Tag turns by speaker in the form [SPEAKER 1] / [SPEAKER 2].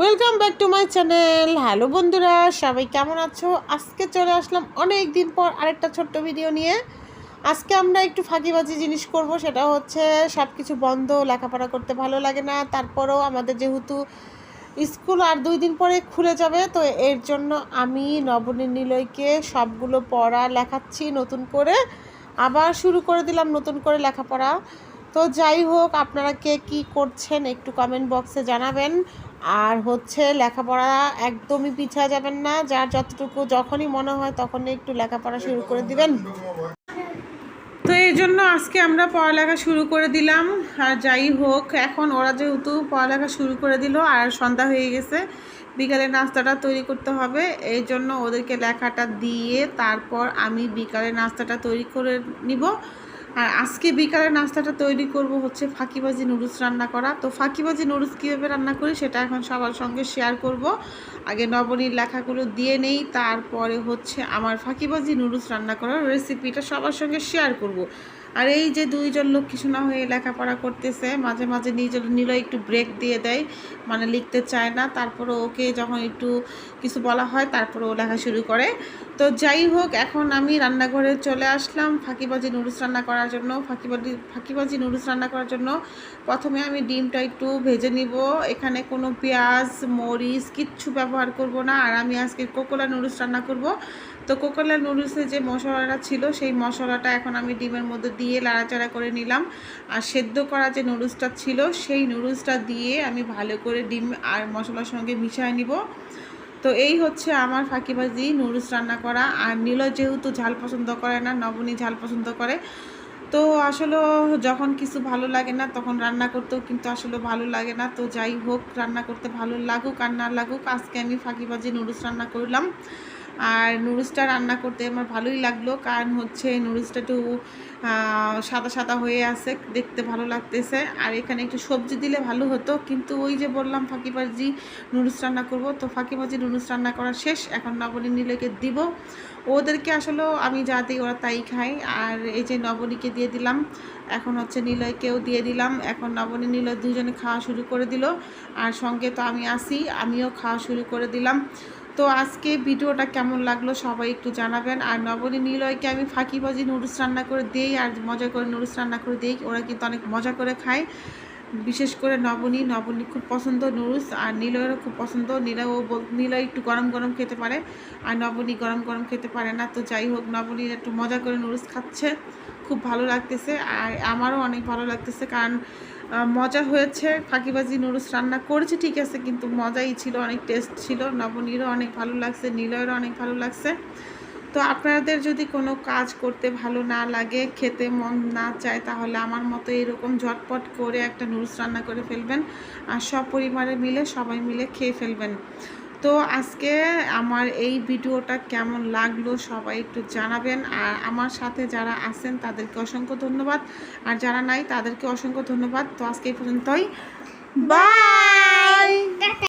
[SPEAKER 1] Welcome back to my channel hello বন্ধুরা, সবাই কেমন আছো? আজকে চলে আসলাম অনেক দিন পর আরেকটা ছোট্ট ভিডিও নিয়ে। আজকে আমরা একটু ফাঁকিবাজি জিনিস করব, সেটা হচ্ছে সব কিছু বন্ধ, লেখাপড়া করতে ভালো লাগে না। তারপরেও আমাদের যেহেতু স্কুল আর দুই দিন পরে খুলে যাবে, তো এর জন্য আমি নবনীর নিলয়কে সবগুলো পড়া লেখাচ্ছি নতুন করে। আবার শুরু করে দিলাম নতুন করে লেখাপড়া। তো যাই হোক, আপনারা কে কী করছেন একটু কমেন্ট বক্সে জানাবেন। আর হচ্ছে লেখাপড়া একদমই পিছা যাবেন না, যার যতটুকু যখনই মনে হয় তখনই একটু লেখাপড়া শুরু করে দিবেন। তো এই জন্য আজকে আমরা পড়ালেখা শুরু করে দিলাম, আর যাই হোক, এখন ওরা যেহেতু পড়ালেখা শুরু করে দিল, আর সন্ধ্যা হয়ে গেছে বিকালে নাস্তাটা তৈরি করতে হবে, এই জন্য ওদেরকে লেখাটা দিয়ে তারপর আমি বিকালে নাস্তাটা তৈরি করে নিব। আর আজকে বিকালের নাস্তাটা তৈরি করব হচ্ছে ফাঁকিবাজি নুডলস রান্না করা। তো ফাঁকিবাজি নুডলস কীভাবে রান্না করি সেটা এখন সবার সঙ্গে শেয়ার করব। আগে নবনীর লেখাগুলো দিয়ে নেই, তারপরে হচ্ছে আমার ফাঁকিবাজি নুডলস রান্না করার রেসিপিটা সবার সঙ্গে শেয়ার করব। আর এই যে দুইজন লোক কিছু না হয়ে লেখাপড়া করতেছে, মাঝে মাঝে নিজের নিল একটু ব্রেক দিয়ে দেয় মানে লিখতে চায় না তারপরে ওকে যখন একটু কিছু বলা হয় তারপরে ও লেখা শুরু করে। তো যাই হোক, এখন আমি রান্নাঘরে চলে আসলাম ফাঁকিবাজি নুডলস রান্না করার জন্য। ফাঁকিবাজি ফাঁকিবাজি নুডলস রান্না করার জন্য প্রথমে আমি ডিমটা একটু ভেজে নিব। এখানে কোনো পেঁয়াজ, মরিচ কিচ্ছু ব্যবহার করব না, আর আমি আজকে কোকোলা নুডলস রান্না করব। তো কোকোলা নুডলসের যে মশলাটা ছিল, সেই মশলাটা এখন আমি ডিমের মধ্যে দিয়ে লাড়াচাড়া করে নিলাম। আর সেদ্ধ করা যে নুডলসটা ছিল, সেই নুডলসটা দিয়ে আমি ভালো করে ডিম আর মশলার সঙ্গে মিশিয়ে নিব। তো এই হচ্ছে আমার ফাঁকিবাজি নুডলস রান্না করা। আর নীলয় যেহেতু ঝাল পছন্দ করে না, নবনী ঝাল পছন্দ করে। তো আসলে যখন কিছু ভালো লাগে না, তখন রান্না করতেও কিন্তু আসলে ভালো লাগে না। তো যাই হোক, রান্না করতে ভালো লাগুক আর না লাগুক, আজকে আমি ফাঁকিবাজি নুডলস রান্না করলাম। আর নুডলসটা রান্না করতে আমার ভালোই লাগল। কারণ হচ্ছে নুডলসটা একটু সাদা সাদা হয়ে আছে, দেখতে ভালো লাগতেছে। আর এখানে একটু সবজি দিলে ভালো হতো। কিন্তু ওই যে বললাম ফাঁকিবাজি নুডলস রান্না করব, তো ফাঁকিবাজি নুডলস রান্না করা শেষ। এখন নবনী নীলকে দিব। ওদেরকে আসলেও আমি যা দিই ওরা তাই খাই আর এই যে নবনীকে দিয়ে দিলাম, এখন হচ্ছে নিলয়কেও দিয়ে দিলাম। এখন নবনী নিলয় দুজনে খাওয়া শুরু করে দিল। আর সঙ্গে তো আমি আসি আমিও খাওয়া শুরু করে দিলাম। তো আজকে ভিডিওটা কেমন লাগল সবাই একটু জানাবেন। আর নবনী নিলয়কে আমি ফাঁকিবাজি নুডলস রান্না করে দিই আর মজা করে নুডলস রান্না করে দিই। ওরা কিন্তু অনেক মজা করে খায়। বিশেষ করে নবনী নবনী খুব পছন্দ নুডলস আর নীলয়েরও খুব পছন্দ। নীলয় ও নীলয় একটু গরম গরম খেতে পারে, আর নবনী গরম গরম খেতে পারে না। তো যাই হোক, নবনী একটু মজা করে নুডলস খাচ্ছে, খুব ভালো লাগতেছে, আর আমারও অনেক ভালো লাগতেছে, কারণ মজা হয়েছে। ফাঁকিবাজি নুডলস রান্না করেছে, ঠিক আছে, কিন্তু মজাই ছিল, অনেক টেস্ট ছিল। নবনীরও অনেক ভালো লাগছে, নীলয়েরও অনেক ভালো লাগছে। তো আপনাদের যদি কোনো কাজ করতে ভালো না লাগে, খেতে মন না চায়, তাহলে আমার মতো এরকম ঝটপট করে একটা নুডলস রান্না করে ফেলবেন আর সব পরিবারে মিলে, সবাই মিলে খেয়ে ফেলবেন। তো আজকে আমার এই ভিডিওটা কেমন লাগল সবাই একটু জানাবেন। আর আমার সাথে যারা আছেন, তাদেরকে অসংখ্য ধন্যবাদ। আর যারা নাই, তাদেরকে অসংখ্য ধন্যবাদ। তো আজকে এই পর্যন্তই। বাই!